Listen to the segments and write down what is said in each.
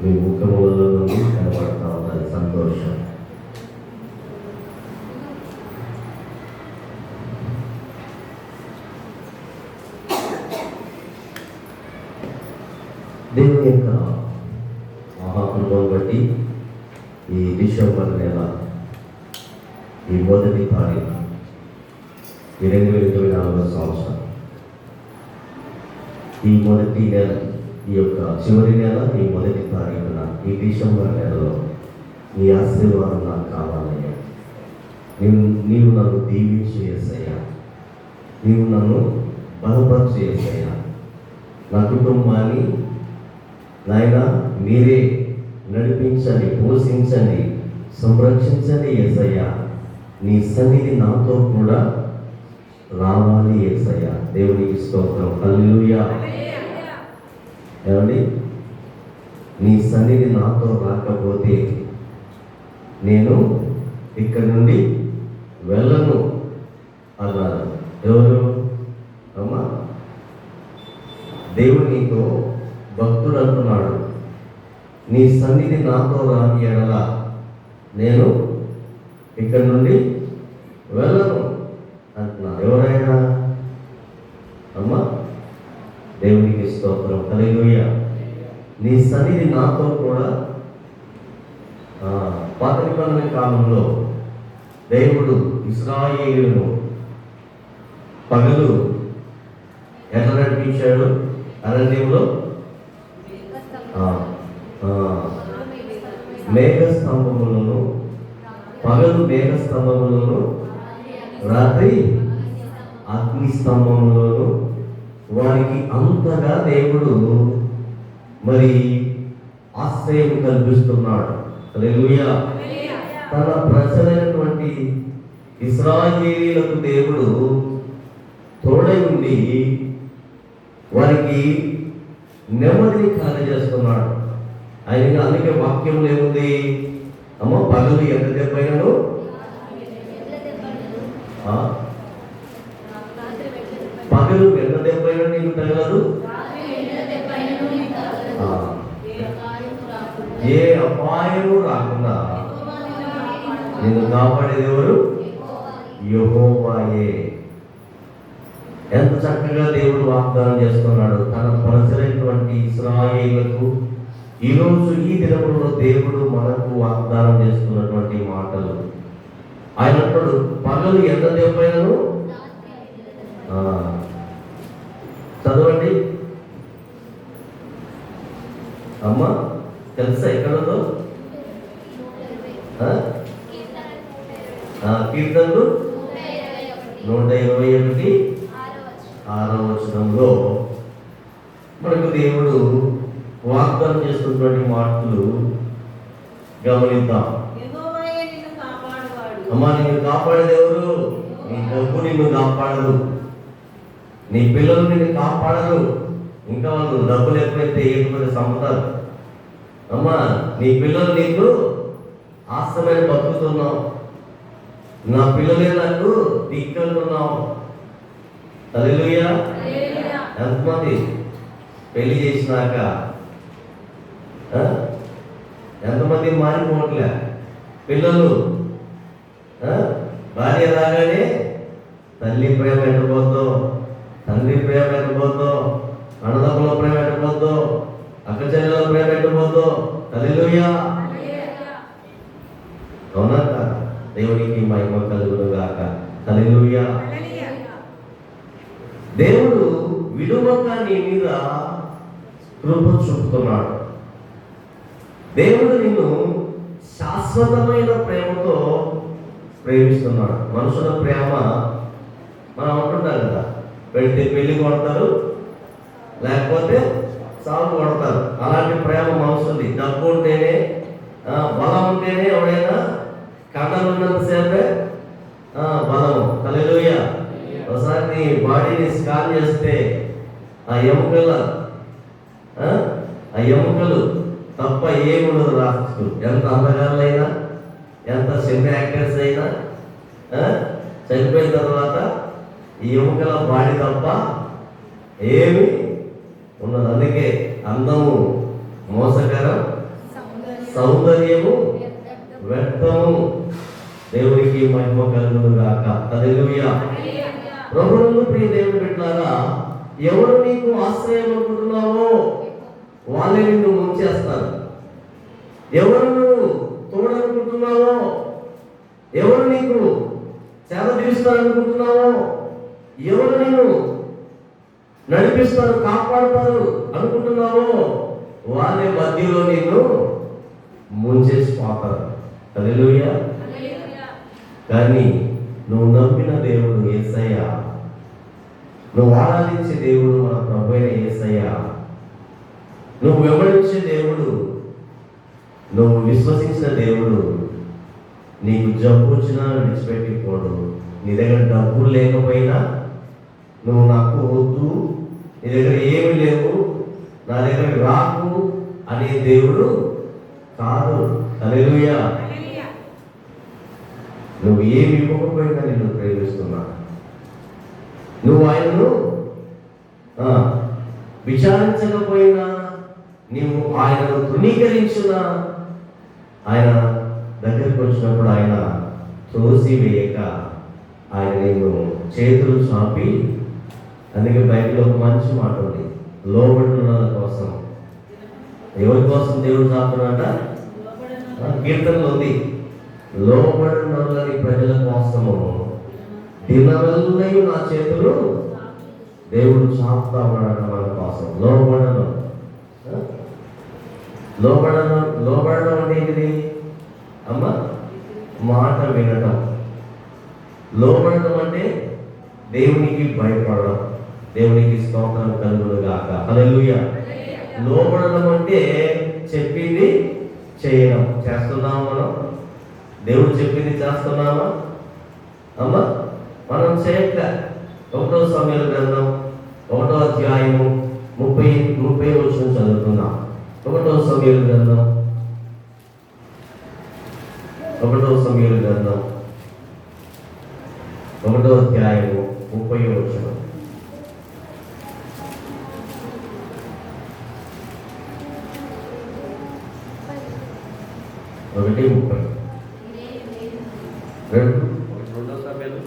మీ ముఖములలో కనబడతా ఉన్నది సంతోషం. దేవుని యొక్క మహాకృపను బట్టి ఈ డిసెంబర్ నెల ఈ మొదటి తారీఖు ఈ రెండు వేల ఇరవై నాలుగో సంవత్సరం. ఈ మొదటి నెల ఈ యొక్క చివరి నెల ఈ మొదటి తారీఖున ఈ డిసెంబర్ నెలలో నీ ఆశీర్వాదం నాకు కావాలయ్యా. నీవు నీవు నన్ను దీవించి వేసయ్యా నీవు నన్ను బలపరిచి వేసయ్యా నా కుటుంబాన్ని నాయన మీరే నడిపించండి పోషించండి సంరక్షించండి ఏసయ్యా. నీ సన్నిధి నాతో కూడా రావాలి ఏసయ్యా. దేవునికి స్తోత్రం. హల్లెలూయా. ఏమండి? నీ సన్నిధి నాతో రాకపోతే నేను ఇక్కడి నుండి వెళ్ళను అన్నారు ఎవరు? అమ్మా. దేవుడు నీతో భక్తుడు అంటున్నాడు. నీ సన్నిధి నాతో రాని ఎడల. నేను ఇక్కడి నుండి వెళ్ళను అంటున్నాను ఎవరైనా అమ్మా దేవునికి స్తోత్రం. కలిగోయ నీ సన్నిధి నాతో కూడా ఆ, పాత నిబంధన కాలంలో దేవుడు ఇస్రాయేలును పగలు ఎట్లా నడిపించాడు అరణ్యంలో మేఘ స్తంభములను పగలు మేఘ స్తంభములను రాత్రి అగ్ని స్తంభములను వారికి అంతగా దేవుడు మరి ఆశ్రయం కల్పిస్తున్నాడు. తన ప్రజలైనటువంటి ఇస్రాయేలీలకు దేవుడు తోడై ఉండి వారికి నెమ్మదిని కలగజేస్తున్నాడు. ఆయన అందుకే వాక్యం ఏముంది? అమ్మ పగలు ఎంత దెబ్బైనను పగలు వెన్న దెబ్బైనా నీకు తగలదు? ఆ, ఏ అపాయము రాకుండా నిన్ను కాపాడేది ఎవరు? యహోవాయే. ఎంత చక్కగా దేవుడు వాగ్దానం చేస్తున్నాడు. తన ప్రజలైనటువంటి ఇస్రాయేళ్ళకు ఈరోజు ఈ దినములో దేవుడు మనకు వాగ్దానం చేస్తున్నటువంటి మాటలు. ఆయన అంటాడు పగలు ఎంత దెబ్బైనను చదవండి. అమ్మా తెలుసా ఎక్కడదో కీర్తనలు? నూట ఇరవై ఒకటి. ఆరో వచనంలో మనకు దేవుడు వాగ్దానం చేస్తున్నటువంటి మాటలు గమనిద్దాం. అమ్మా నిన్ను కాపాడేది ఎవరు? నీ డబ్బు నిన్ను కాపాడదు. నీ పిల్లలు నిన్ను కాపాడరు. ఇంకా వాళ్ళు డబ్బులు ఎక్కువైతే ఏటువంటి సంపదాలు అమ్మా నీ పిల్లలు నీకు ఆస్తమైన బతుకుతున్నావు నా పిల్లలే నాకు దిక్కంటున్నావు తల్లిలుయా హల్లెలూయా. ఎంతమంది పెళ్ళి చేసినాక? ఎంతమంది మారిపోవట్లే? పిల్లలు? భార్య రాగానే తల్లి ప్రేమ ఎట్టబోద్దో? తండ్రి ప్రేమ ఎట్టబోద్దో అన్నదమ్ముల ప్రేమ ఎట్టబోద్దో అక్క చెల్లెల ప్రేమ ఎట్టబోద్దో తల్లిలుయా హల్లెలూయా. అవునా దేవునికి మహిమ కలుగును గాక తల్లిలుయా దేవుడు విలువక నీ మీద కృప చూపుతున్నాడు. దేవుడు నిన్ను శాశ్వతమైన ప్రేమతో ప్రేమిస్తున్నాడు. మనుషుల ప్రేమ మనం అంటుంటాం కదా పెళ్ళి పెళ్ళి కొడతారు. లేకపోతే సాగు కొడతారు. అలాంటి ప్రేమ మనసుంది డబ్బు ఉంటేనే బలం ఉంటేనే ఎవడైనా కండలు ఉన్నంతసేపే బలము. కలెలుయ ఒకసారి నీ బాడీని స్కాన్ చేస్తే ఆ ఎముకల ఆ, ఎముకలు తప్ప ఏముండదు రాస్తూ ఎంత అందగాళ్ళైనా ఎంత సినిమా యాక్టర్స్ అయినా చనిపోయిన తర్వాత ఈ ఎముకల బాడీ తప్ప ఏమి ఉన్నది. అందుకే అందము మోసకరం సౌందర్యము వ్యర్థము దేవునికి మహిమ కలుగును గాక హల్లెలూయా. ప్రభువును ప్రియ దేవుని బిడ్డలారా ఎవరు నీకు ఆశ్రయం అనుకుంటున్నావో వాళ్ళే నిన్ను ముంచేస్తారు. ఎవరు నువ్వు తోడనుకుంటున్నావో ఎవరు నీకు సేవ తీరుస్తారనుకుంటున్నావో ఎవరు నిన్ను నడిపిస్తారు కాపాడుతారు అనుకుంటున్నావో వాళ్ళే మధ్యలో నిన్ను ముంచేసి పోతారు హల్లెలూయా. కానీ నువ్వు నమ్మిన దేవుడు ఏసయ్య. నువ్వు ఆరాధించే దేవుడు మన ప్రభు అయిన ఏసయ్య. నువ్వు వెంబడించే దేవుడు నువ్వు విశ్వసించిన దేవుడు నీకు జబ్బు వచ్చినా విడిచిపెట్టిపోడు. నీ దగ్గర డబ్బులు లేకపోయినా నువ్వు నాకు వద్దు నీ దగ్గర ఏమి లేవు నా దగ్గర రాకు అనే దేవుడు కాదు. హల్లెలూయా. నువ్వు ఏమి ఇవ్వకపోయినా నిన్ను ప్రేమిస్తున్నా. నువ్వు ఆయనను విచారించకపోయినా నీవు ఆయనను తృణీకరించున్నా. ఆయన దగ్గరికి వచ్చినప్పుడు ఆయన త్రోసి వేయక ఆయన నేను చేతులు చాపి అందుకే బైబిల్లో ఒక మంచి మాట ఉంది. లోబడిన కోసం. ఎవరి కోసం దేవుడు చాపున్నాడ కీర్తనలో ఉంది. లోబడినోళ్ళని ప్రజల కోసము. దినవల్లయు నా చేతులు దేవుడు చాపుతా ఉన్నాడట మన కోసం. లోబడను. లోబడను లోబడడం అంటే ఏంటిది? అమ్మ మాట వినడం లోబడడం అంటే దేవునికి భయపడడం. దేవునికి స్తోత్రం కలుగును గాక హల్లెలూయా. లోబడడం అంటే చెప్పింది చేయడం. చేస్తున్నాం మనం? దేవుడు చెప్పింది చేస్తున్నామా? అమ్మా మనం చేయక ఒకటో సమయాల గ్రంథం ఒకటో అధ్యాయము ముప్పై ముప్పై వచ్చిన చదువుతున్నాం ఒకటో సమయాల గ్రంథం. ఒకటో సమయాల గ్రంథం. ఒకటో అధ్యాయము. ఒకటి ముప్పై. రెండు. రెండో సమయాలు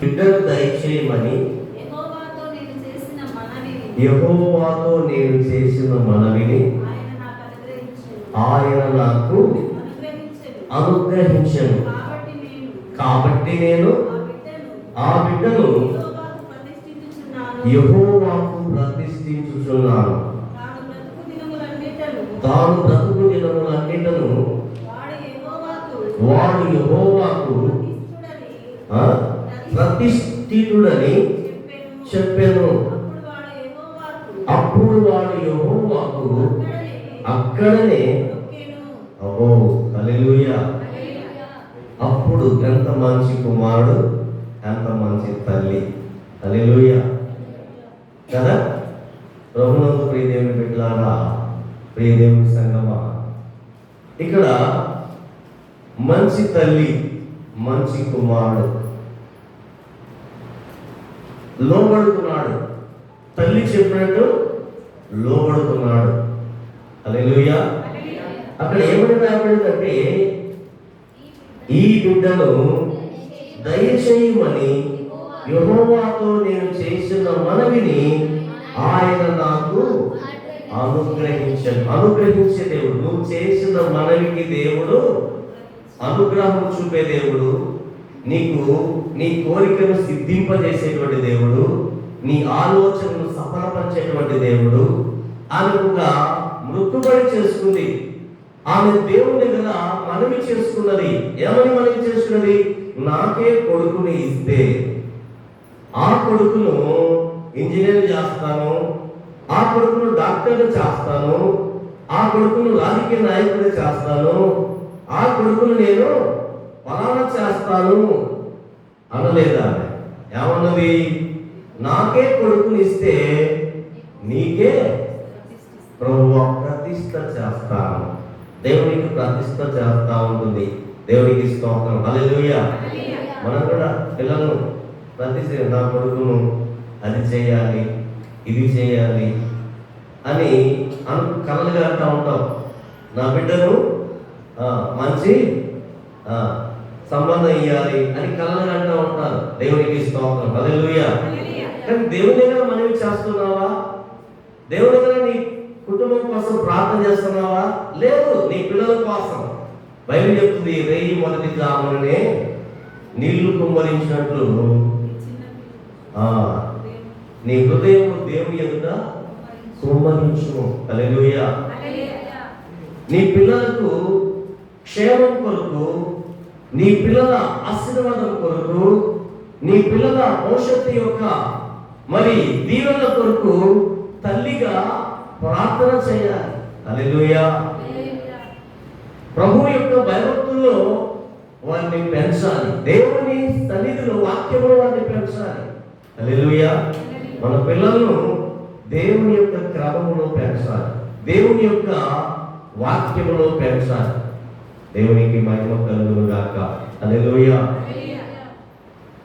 బిడ్డను దయచేయమని యెహోవాతో నేను చేసిన మనవిని. యెహోవాతో నేను చేసిన మనవిని ఆయన నాకు. అనుగ్రహించను కాబట్టి నేను కాబట్టి నేను ఆ బిడ్డను ఆ బిడ్డను యెహోవాకు ప్రతిష్ఠించుచున్నాను. యెహోవాకు ప్రతిష్ఠించుచున్నాను తాను బ్రతుకు దినములన్నిటను తాను బ్రతుకు దినములన్నిటను వాడు యెహోవాకు వాడు యెహోవాకు ప్రతిష్ఠుడని ఆ, ప్రతిష్ఠితుడని చెప్పాను. అప్పుడు వాడు యెహోవాకు అక్కడనే అక్కడనే మొక్కెను. అప్పుడు ఎంత మంచి కుమారుడు ఎంత మంచి తల్లి. హల్లెలూయా. కదా? ప్రభునందు ప్రియదేవుని బిడ్డలారా ప్రియదేవుని సంగమా. ఇక్కడ మంచి తల్లి మంచి కుమారుడు లోబడుతున్నాడు. తల్లి చెప్పినట్టు లోబడుతున్నాడు. హల్లెలూయా. అక్కడ ఏమని రాబడిందంటే ఈ బిడ్డను దయచేయమని యహోవాతో నేను చేసిన మనవిని ఆయన నాకు అనుగ్రహించను. అనుగ్రహించే దేవుడు నువ్వు చేసిన మనవికి దేవుడు అనుగ్రహం చూపే దేవుడు. నీకు నీ కోరికను సిద్ధింపజేసేటువంటి దేవుడు నీ ఆలోచనను సఫలపరిచేటువంటి దేవుడు. ఆమె ఒక మృత్యుబడి చేసుకుంది. ఆమె దేవుని దగ్గర మనవి చేసుకున్నది. ఏమని మనవి చేసుకున్నది? నాకే కొడుకుని ఇస్తే. ఆ కొడుకును ఇంజనీర్ చేస్తాను ఆ కొడుకును డాక్టర్ చేస్తాను ఆ కొడుకును రాజకీయ నాయకుడు చేస్తాను ఆ కొడుకును నేను పలానా చేస్తాను. అనలేదా? ఏమన్నది? నాకే కొడుకుని ఇస్తే నీకే ప్రభు ప్రతిష్ట చేస్తాను. దేవునికి ప్రతిష్ట చేస్తా ఉంటుంది. దేవునికి స్తోత్రం. హల్లెలూయా. మనం కూడా పిల్లలను ప్రతిష్ట నా కొడుకును అది చేయాలి ఇది చేయాలి అని అను కలలుగా అంటూ ఉంటాం. నా బిడ్డను మంచి సంబంధం ఇవ్వాలి అని కలలుగా అంటూ ఉంటారు. దేవునికి స్తోత్రం. హల్లెలూయా. కానీ దేవుని దగ్గర మనవి చేస్తున్నావా? దేవుని దగ్గర నీ కుటుంబం కోసం ప్రార్థన చేస్తున్నావా? లేదు నీ పిల్లల కోసం. బైబిల్ చెప్తుంది రేయి మొదటి జామునే నీళ్ళు కుమ్మరించినట్లు. నీ హృదయం దేవుని ఎదుట కుమ్మరించును హల్లెలూయా. నీ పిల్లలకు క్షేమం కొరకు నీ పిల్లల ఆశీర్వాదం కొరకు నీ పిల్లల భవిష్యత్తు యొక్క మరి దీవెన కొరకు తల్లిగా ప్రార్థన చేయాలి. హల్లెలూయా. ప్రభు యొక్క భయభక్తుల్లో వారిని పెంచాలి. దేవుని సన్నిధిలో వాక్యంలో వారిని పెంచాలి. హల్లెలూయా. మన పిల్లలను దేవుని యొక్క క్రమంలో పెంచాలి. దేవుని యొక్క వాక్యములో పెంచాలి. దేవునికి మహిమ కలుగును గాక హల్లెలూయా.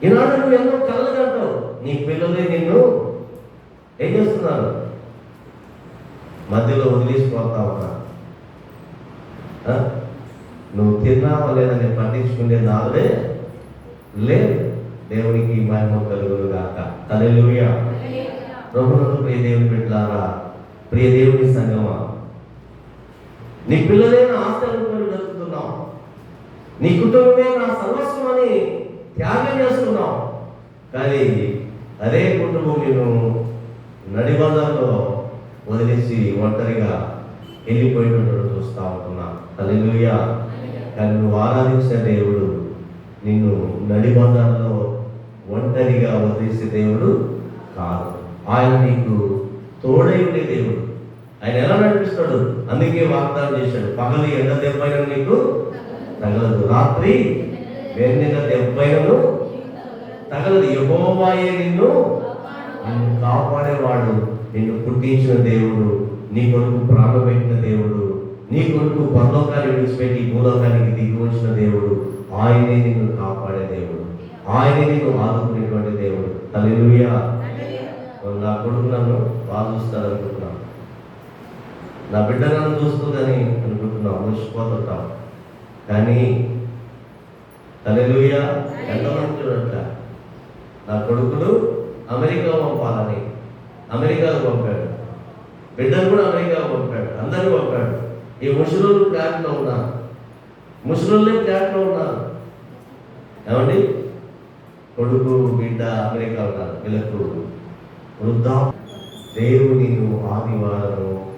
ఈనాడు నువ్వు ఎన్నో కళ్ళు కంటావు నీ పిల్లలే నిన్ను ఏం చేస్తున్నారు? మధ్యలో వదిలేసిపోతా ఉన్నా నువ్వు తిన్నావా లేదని పట్టించుకునే నాదే లేదు. దేవునికి మహిమ కలుగును గాక హల్లెలూయా. ప్రభునందు ప్రియ దేవుని పెట్టారా ప్రియ దేవుని సంగమా నీ పిల్లలే నా ఆస్తులను నీ కుటుంబమే నా సర్వస్వం అని త్యాగం చేస్తున్నావు. కానీ అదే కుటుంబం నేను నడిబంధంలో వదిలేసి ఒంటరిగా వెళ్ళిపోయినట్టు చూస్తా ఉంటున్నా. హల్లెలూయా. కానీ నువ్వు ఆరాధించిన దేవుడు నిన్ను నడిబంధంలో ఒంటరిగా వదిలేసే దేవుడు కాదు. ఆయన నీకు తోడై ఉండే దేవుడు. ఆయన ఎలా నడిపిస్తాడు? అందుకే వాగ్దానం చేశాడు. పగలు ఎండ దెబ్బైన నీకు తగలదు. రాత్రి వెన్నెల దెబ్బైనను తగలదు. యహోవాయే నిన్ను నిన్ను కాపాడేవాడు. నిన్ను పుట్టించిన దేవుడు నీ కొరకు ప్రాణం పెట్టిన దేవుడు నీ కొరకు పరలోకాన్ని విడిచిపెట్టి భూలోకానికి దిగి వచ్చిన దేవుడు. ఆయనే నిన్ను కాపాడే దేవుడు. ఆయనే నిన్ను ఆదుకునేటువంటి దేవుడు. హల్లెలూయా. నా కొడుకు నన్ను బాగా అనుకుంటున్నాను నా బిడ్డ నన్ను చూస్తుందని అనుకుంటున్నాం మర్చిపోతుంటాం కానీ హల్లెలూయా ఎంతమంది చూడట నా కొడుకులు అమెరికా పంపాలని అమెరికాకు పంపాడు. బిడ్డను కూడా అమెరికా పంపాడు అందరూ పంపాడు. ఈ ముసలోళ్ళు ఫ్లాట్లో ఉన్నారు. ముసలోళ్ళే ఫ్లాట్లో ఉన్నారు. ఏమండి? కొడుకు బిడ్డ అమెరికా ఉన్నారు. వీళ్ళకు వృద్ధా. దేవుని ఆదివారం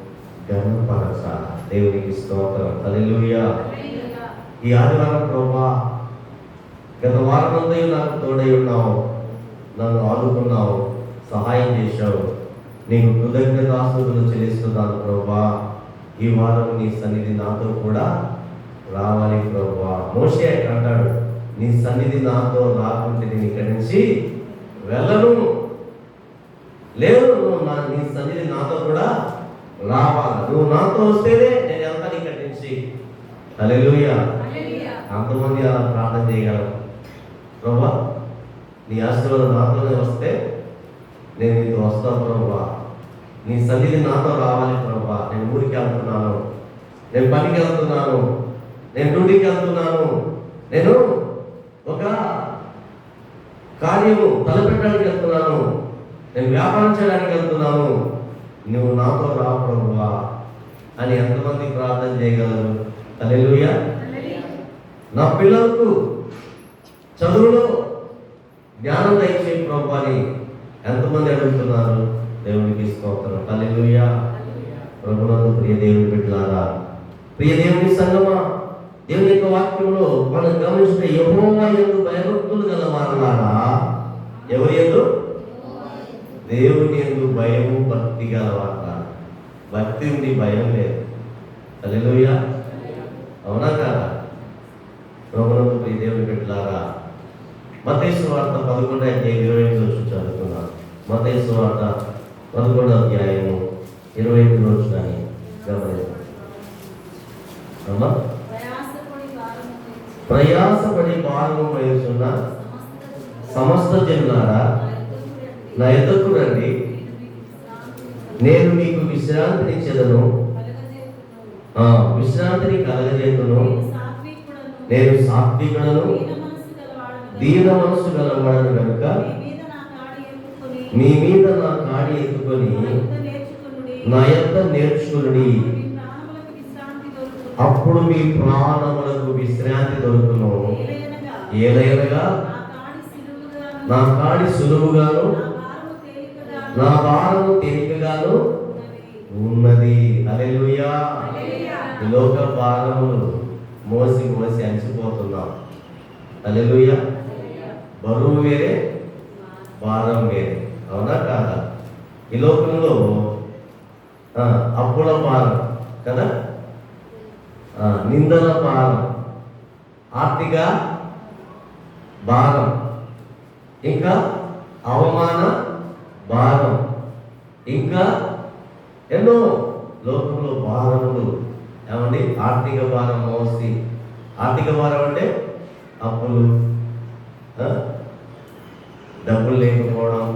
గణపరచ దేవునికి స్తోత్రం. హల్లెలూయా. ఈ ఆదివారం ప్రభా గత వారం అంతా నాకు తోడై ఉన్నావు నన్ను ఆదుకున్నావు సహాయం చేశావు. నీకు కృతజ్ఞతాస్తుతులు చెల్లిస్తున్నాను ప్రభా. ఈ వారం నీ సన్నిధి నాతో కూడా రావాలి ప్రభా. మోషే అంటాడు నీ సన్నిధి నాతో రాకుంటే నేను ఇక్కడి నుంచి వెళ్ళను. లేదు నువ్వు నా నీ సన్నిధి నాతో కూడా రావాలి. నువ్వు నాతో వస్తేనే నేను వెళ్తాను ఇక్కడి నుంచి. హల్లెలూయా. అంతమంది అలా ప్రార్థన చేయగలం ప్రభా నీ ఆశీర్వాదం నాతోనే వస్తే నేను నీతో వస్తాను ప్రభా. నీ సన్నిధి నాతో రావాలి ప్రభా. నేను ఊరికి వెళ్తున్నాను. నేను పనికి వెళ్తున్నాను. నేను డ్యూటీకి వెళ్తున్నాను. నేను ఒక కార్యము తలపెట్టడానికి వెళ్తున్నాను. నేను వ్యాపారం చేయడానికి వెళ్తున్నాను. నువ్వు నాతో రా ప్రభువా అని ఎంతమంది ప్రార్థన చేయగలరు? తల్లి నా పిల్లలకు చదువులో జ్ఞానం దయచే ప్రభు అని ఎంతమంది అడుగుతున్నారు? దేవునికి స్తోత్రం. హల్లెలూయా. ప్రభునందు ప్రియ దేవుని బిడ్డలారా ప్రియ దేవుని సంగమా దేవుని యొక్క వాక్యంలో మనం గమనిస్తే యహోవా ఎందు భయభక్తులు గల వారలారా? ఎవరి ఎందు దేవుని ఎందు భయము భక్తి గల వారలారా. భక్తి ఉంది భయం లేదు. హల్లెలూయా. అవునా కాదా? బిడ్డలారా మతేశ్వర వార్త పదకొండు అధ్యాయం ఇరవై ఐదు రోజు చదువుతున్నాను మతేసు వార్త పదకొండు అధ్యాయము ఇరవై ఎనిమిది రోజు కానీ గమనించండి ప్రయాసపడి భారము వహిస్తున్న సమస్త జనులారా నా ఎదుకు రండి. నేను మీకు విశ్రాంతిని చెదను విశ్రాంతిని కలగజేతును నేను సాత్వికుడను దీన మనసు గలవాడను కనుక మీ మీద నా కాడి ఎత్తుకొని నా యొక్క నేర్చుకుని అప్పుడు మీ ప్రాణములకు విశ్రాంతి దొరుకును. ఏదైనగా నా కాడి సులువుగాను నా భారము తేలికగాను ఉన్నది. అలెలుయా ఈ లోక భారములు. మోసి మోసి అలసిపోతున్నాం అలెలుయా బరువు వేరే భారం వేరే. అవునా కాదా? ఈ లోకంలో అప్పుల భారం కదా? నిందల భారం ఆర్థిక భారం ఇంకా అవమాన భారం ఇంకా ఎన్నో లోకంలో భారములు ఏమండి? ఆర్థిక భారం మోసి. ఆర్థిక భారం అంటే అప్పులు డబ్బులు లేకపోవడం.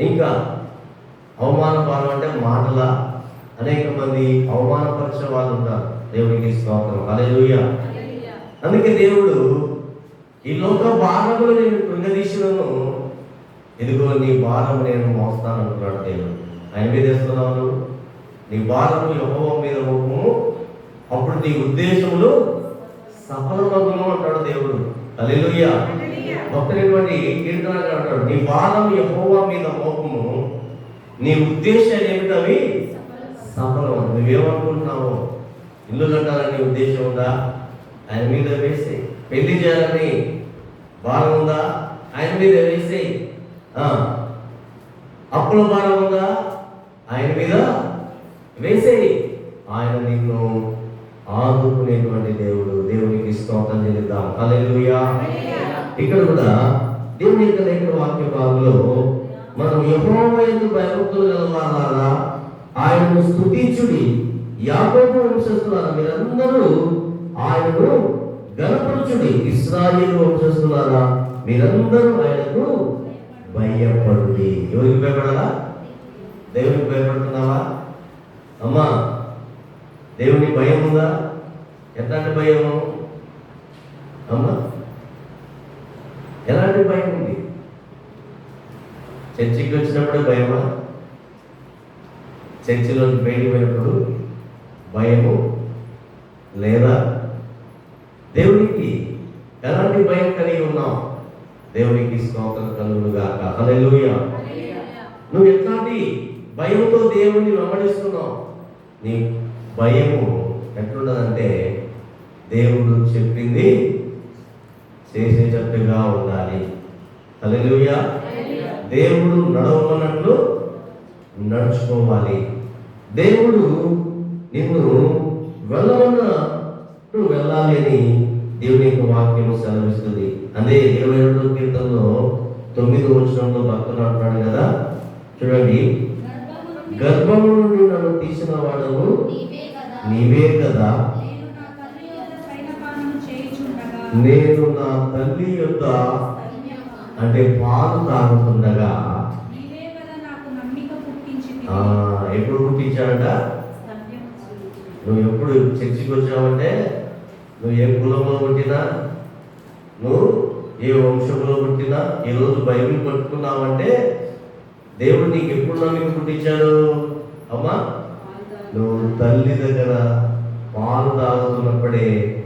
ఇంకా అవమాన భారం అంటే మాటల అనేక మంది అవమానపరిచే వాళ్ళు ఉంటారు. దేవునికి స్తోత్రం. అలెలుయ్యా అందుకే దేవుడు ఈ లోక భారములు నేను కృంగదీశను ఇదిగో నీ భారం నేను మోస్తాను అంటున్నాడు దేవుడు. ఆయన మీద వేస్తున్నావు నువ్వు? నీ భారము యెహోవా మీద మోపము అప్పుడు నీ ఉద్దేశములు సఫలమగును అంటాడు దేవుడు. అలెలుయ్యా భక్తుడైనటువంటి కీర్తనగా అంటాడు నీ భారం యెహోవా మీద మోపము. నీ ఉద్దేశాలు ఏమిటవి సఫలం నువ్వేమనుకుంటున్నావు? ఇల్లు కట్టాలని ఉద్దేశం ఉందా? ఆయన మీద వేసే. పెళ్ళి చేయాలని భారం ఉందా? ఆయన మీద వేసే. అప్పుల భారం ఉందా? ఆయన మీద వేసేయి. ఆయన నిన్ను ఆదుకునేటువంటి దేవుడు. దేవునికి స్తోత్రం చెల్లిద్దాం. హల్లెలూయా. ఇక్కడ కూడా దేవుని యొక్క దగ్గర వాక్య భాగంలో మనం యెహోవా భయభక్తులు కలవాలా ఆయనను స్తుతించుడి. యాకోబు వంశస్థులారా మీరందరూ ఆయనను గణపరచుడి. ఇస్రాయేల్ వంశస్థులారా మీరందరూ ఆయనకు భయపడుడి. ఎవరికి భయపడాలా? దేవునికి భయపడుతున్నావా? అమ్మా దేవుని భయం ఉందా? ఎట్లాంటి భయము అమ్మా ఎలాంటి భయం ఉంది? చర్చికి వచ్చినప్పుడు భయమా? చర్చిలో బయటికి పోయినప్పుడు భయము లేదా? దేవునికి ఎలాంటి భయం కలిగి ఉన్నాం దేవునికి స్తోత్రం కలుగును గాక హల్లెలూయా. నువ్వు ఎట్లాంటి భయంతో దేవుణ్ణి వెంబడిస్తున్నావు? నీ భయము ఎట్లున్నదంటే దేవుడు చెప్పింది చేసేటట్టుగా ఉండాలి. హల్లెలూయా. దేవుడు నడవమన్నట్లు నడుచుకోవాలి. దేవుడు నిన్ను వెళ్ళమన్న నువ్వు వెళ్ళాలి అని దేవుని యొక్క వాక్యం సెలవిస్తుంది. అదే ఇరవై రెండో కీర్తనలో తొమ్మిది వచనంలో భక్తులు అంటున్నాడు కదా. చూడండి. గర్భము నుండి నన్ను తీసిన వాడవు నీవే కదా. నేను నా తల్లి యొక్క అంటే పాలు తాగుతుండగా. ఎప్పుడు పుట్టించాడంట? నువ్వు ఎప్పుడు చర్చికి వచ్చావంటే? నువ్వు ఏ కులంలో పుట్టినా? నువ్వు ఏ వంశంలో పుట్టినా? ఈ రోజు బైబిల్ పట్టుకున్నావంటే దేవుడు నీకు ఎప్పుడు నమ్మిక పుట్టించాడు? అమ్మా? నువ్వు తల్లి దగ్గర పాలు తాగుతున్నప్పుడే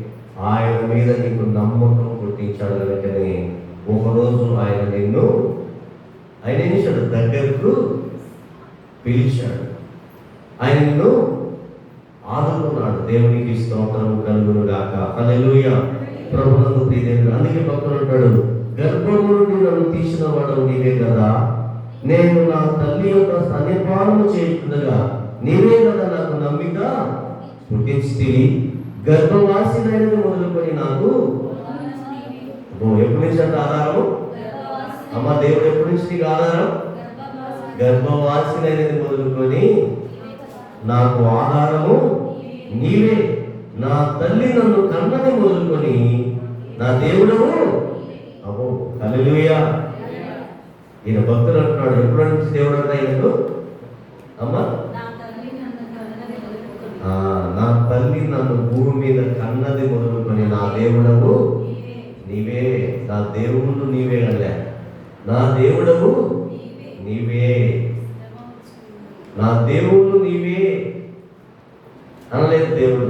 ఆయన మీద నీకు నమ్మకం పుట్టించాడు వెంటనే. ఒకరోజు ఆయన నిన్ను ఆయన ఏం చేశాడు? దగ్గరకు పిలిచాడు. ఆయన నిన్ను ఆదుకున్నాడు. దేవునికి స్తోత్రం కలుగును గాక అలెలుయ ప్రభునందు ప్రియదేవుడు అందుకే పక్కన ఉంటాడు గర్భము నుండి నన్ను తీసిన వాడు నీవే కదా? నేను నా తల్లి యొక్క స్తన్యపానము చేస్తుండగా నీవే కదా నాకు నమ్మిక? పుట్టించితివి. గర్భవాసినైనది మొదలుకొని నాకు ఎప్పటి నుంచి అంత ఆధారం అమ్మ దేవుడు ఎప్పటి నుంచి నీకు ఆధారం? గర్భవాసినైనది మొదలుకొని నాకు ఆధారము నీవే. నా తల్లి నన్ను కన్నది మొదలుకొని నా దేవుడము అబ్బో హల్లెలూయా. ఈయన భక్తుడు అంటున్నాడు ఎప్పుడు నుంచి దేవుడు ఈయనకు? అమ్మ? నా తల్లి నన్ను భూమి మీద కన్నది మొదలుకొని నా దేవుడవు నీవే. నా దేవుడు నీవే అలే నా దేవుడవు నీవే. నా దేవుడు నీవే. అనలేదు దేవుడు.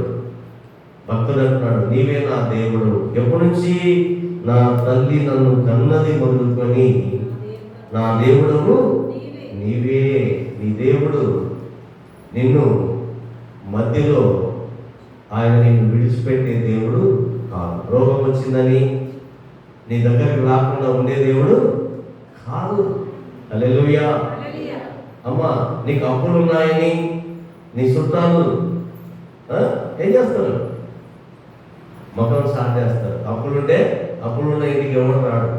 భక్తుడు అంటున్నాడు నీవే నా దేవుడు. ఎప్పటి నుంచి? నా తల్లి నన్ను కన్నది మొదలుకొని నా దేవుడవు నీవే. నీ దేవుడు నిన్ను మధ్యలో ఆయన నిన్ను విడిచిపెట్టే దేవుడు కాదు రోగం వచ్చిందని నీ దగ్గరికి రాకుండా ఉండే దేవుడు కాదు. అలెలుయా. అమ్మా నీకు అప్పులు ఉన్నాయని నీ చుట్టాలు ఆ, ఏం చేస్తారు ముఖం స్టార్ట్ చేస్తారు అప్పులుంటే అప్పులున్న ఇంటికి ఎవడు రాడు?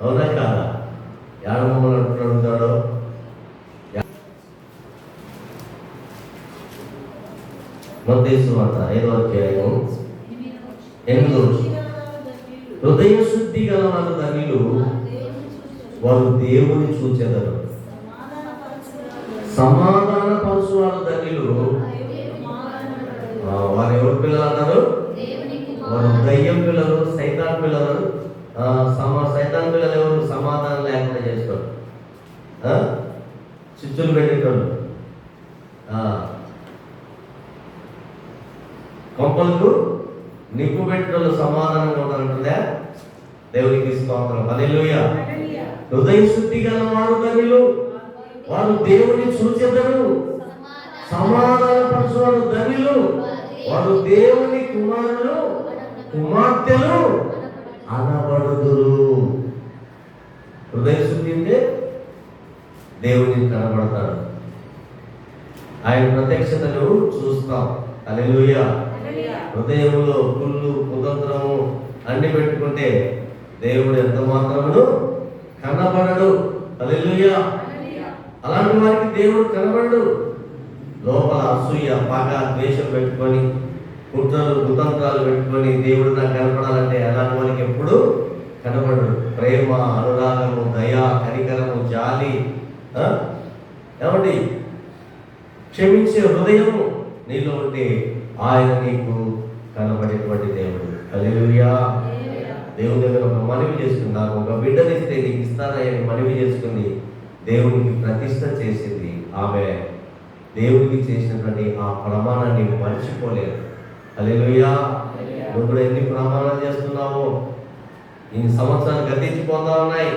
అవునా కాదా? మమ్మల్ని అంటున్నాడు వార్త ఐదో అధ్యాయం ఎనిమిదో. హృదయ శుద్ధి గల వారు ధనిలు వారు దేవుని చూచెదరు. సమాధాన పరచువారు ధనిలు ఆ, వారు ఎవరు పిల్లలు అన్నారు వారు దయ్యం పిల్లలు సైతాన్ పిల్లలు. సమా సైతాన్ పిల్లలు సమాధానం లేకుండా చేస్తారు ఆ? చిచ్చులు పెట్టేటోళ్ళు. ఆ. కొంపలకు నిప్పు పెట్టేటోళ్ళు సమాధానంగా ఉంటారంటుందా? దేవునికి స్తోత్రం. హల్లెలూయా. హృదయ శుద్ధి గల వారు ధనిలు వారు దేవుని చూచెదరు సమాధాన పరచువారు ధనిలు. వారు దేవుని కుమారులు కుమార్తెలు అనబడుదురు. హృదయ శుద్ధి అంటే దేవుని కనబడతాడు. ఆయన ప్రత్యక్షతను చూస్తాం. అలెలుయ హృదయంలో కుళ్ళు కుతంత్రము అన్ని పెట్టుకుంటే దేవుడు ఎంత మాత్రమును కనబడడు. అలెలుయ అలాంటి వారికి దేవుడు కనబడడు. లోపల అసూయ పగ ద్వేషం పెట్టుకొని కుట్రలు కుతంత్రాలు పెట్టుకొని దేవుడు నాకు కనపడాలంటే అలాంటి వారికి ఎప్పుడు కనబడడు. ప్రేమ అనురాగము దయ కనికరము జాలి ఏమండి? క్షమించే హృదయము నీలో ఉంటే ఆయన నీకు కనబడేటువంటి దేవుడు. హల్లెలూయా. దేవుని దగ్గర ఒక మనవి చేసుకుంది నాకు ఒక బిడ్డనిస్తే నీకు ఇస్తానని మనవి చేసుకుని దేవునికి ప్రతిష్ట చేసింది ఆమె. దేవునికి చేసినటువంటి ఆ ప్రమాణాన్ని మర్చిపోలేదు హల్లెలూయా. నువ్వు కూడా ఎన్ని ప్రమాణాలు చేస్తున్నావో? ఇన్ని సంవత్సరాలు గతించిపోతా ఉన్నాయి.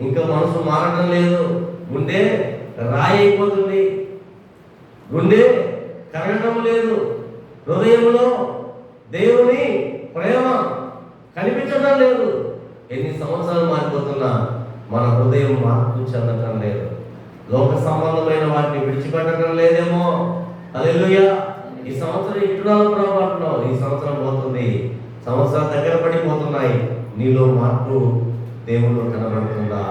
ఇంకా మనసు మారడం లేదు. గుండె రాయి అయిపోతుంది గుండె కరగడం లేదు. హృదయంలో దేవుని ప్రేమ కనిపించడం లేదు. ఎన్ని సంవత్సరాలు మారిపోతున్నా మన హృదయం మార్పు చెందటం లేదు. లోక సంబంధమైన వాటిని విడిచిపెట్టడం లేదేమో. అలెలుయ్యా ఈ సంవత్సరం ఇటురాలు ప్రభావం ఈ సంవత్సరం పోతుంది. సంవత్సరాలు దగ్గర పడిపోతున్నాయి. నీలో మార్పు దేవుడు కనబడుతుందా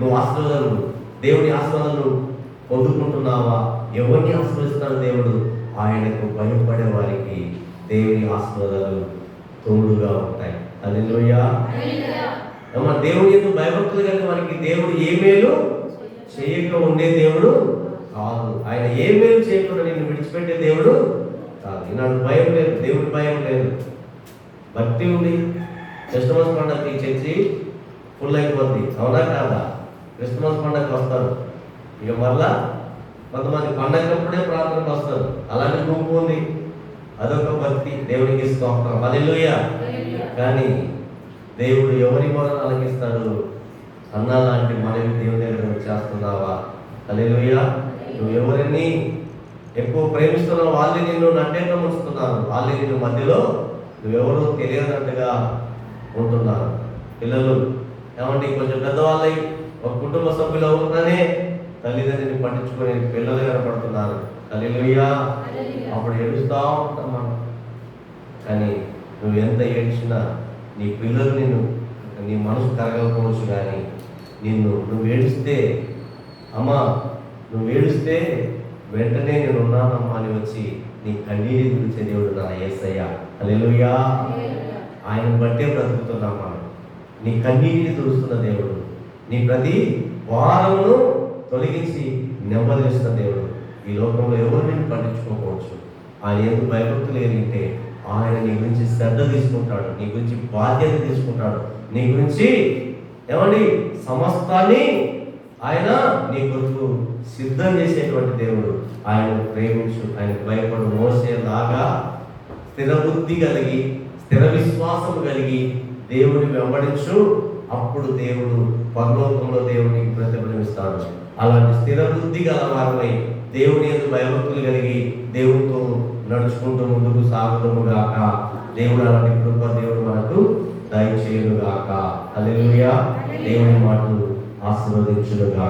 నువ్వు ఆశీర్వాదాలు దేవుని ఆశీర్వాదాలు పొందుకుంటున్నావా? ఎవరిని ఆశీర్వదిస్తాడు దేవుడు? ఆయనకు భయపడే వారికి దేవుని ఆశీర్వాదాలు తోడుగా ఉంటాయి. అలెలుయ్యా అమ్మ దేవుని ఎందుకు భయభక్తులు కనుక వారికి దేవుడు ఏ మేలు చేయక ఉండే దేవుడు కాదు. ఆయన ఏ మేలు చేయకుండా నేను విడిచిపెట్టే దేవుడు కాదు. ఈనాడు భయం లేదు. దేవుడి భయం లేదు. భక్తి ఉంది. క్రిస్టమస్ పండగకి చర్చి ఫుల్ అయిపోద్ది. అవునా కాదా? క్రిస్టమస్ పండగకి వస్తారు. ఇక మరలా కొంతమంది పండగప్పుడే ప్రార్థనకు వస్తారు. అలాంటి గుంపు ఉంది. అదొక భక్తి దేవునికి స్తోత్రం. హల్లెలూయా. కానీ దేవుడు ఎవరి మొదలు అలగిస్తాడు అన్న లాంటి మనవి దేవుని దగ్గర చేస్తున్నావా? హల్లెలూయా. నువ్వు ఎవరిని ఎక్కువ ప్రేమిస్తున్నావు? వాళ్ళని నిన్ను నట్టేట ఉంచుతున్నారు వాళ్ళని నిన్ను మధ్యలో నువ్వెవరో తెలియనట్టుగా ఉంటున్నారు. పిల్లలు ఏమంటే కొంచెం పెద్దవాళ్ళై ఒక కుటుంబ సభ్యులు అవుతానే తల్లిదండ్రిని పట్టించుకొని పిల్లలు కనపడుతున్నారు. హల్లెలూయా. అప్పుడు ఏడుస్తా ఉంటాం మనం. కానీ నువ్వు ఎంత ఏడ్చినా నీ పిల్లలు నిన్ను నీ మనసు కరగకపోవచ్చు కానీ నిన్ను నువ్వు ఏడిస్తే అమ్మా నువ్వు ఏడిస్తే వెంటనే నేను ఉన్నానమ్మా అని వచ్చి నీ కన్నీరు గురించి దేవుడు నా ఏసయ్య. హల్లెలూయా. ఆయన బట్టే బ్రతుకుతున్నాం మనం. నీ కన్నీటిని తుడుస్తున్న దేవుడు. నీ ప్రతి వారమును తొలగించి నెమ్మదిస్తున్న దేవుడు. ఈ లోకంలో ఎవరు నేను పట్టించుకోకపోవచ్చు ఆయన ఎందుకు భయభక్తులు ఏంటంటే ఆయన నీ గురించి శ్రద్ధ తీసుకుంటాడు నీ గురించి బాధ్యత తీసుకుంటాడు. నీ గురించి ఏమండి? సమస్తాన్ని ఆయన నీ కొరకు సిద్ధం చేసేటువంటి దేవుడు. ఆయన ప్రేమించు ఆయన భయపడు మోసేలాగా స్థిరబుద్ధి కలిగి స్థిర విశ్వాసం కలిగి దేవుని వెంబడించు అప్పుడు దేవుడు పరలోకంలో దేవునికి ప్రతిఫలమిస్తాడు అలాంటి స్థిర బుద్ధి గల వారమై దేవుని యొక్క భయభక్తులు కలిగి దేవునితో నడుచుకుంటూ ముందుకు సాగుదము గాక. దేవుడు అలాంటి కృప దేవుడు మనకు దయచేయును గాక. హల్లెలూయా. దేవుని మాటలు ఆశీర్వదించును గాక.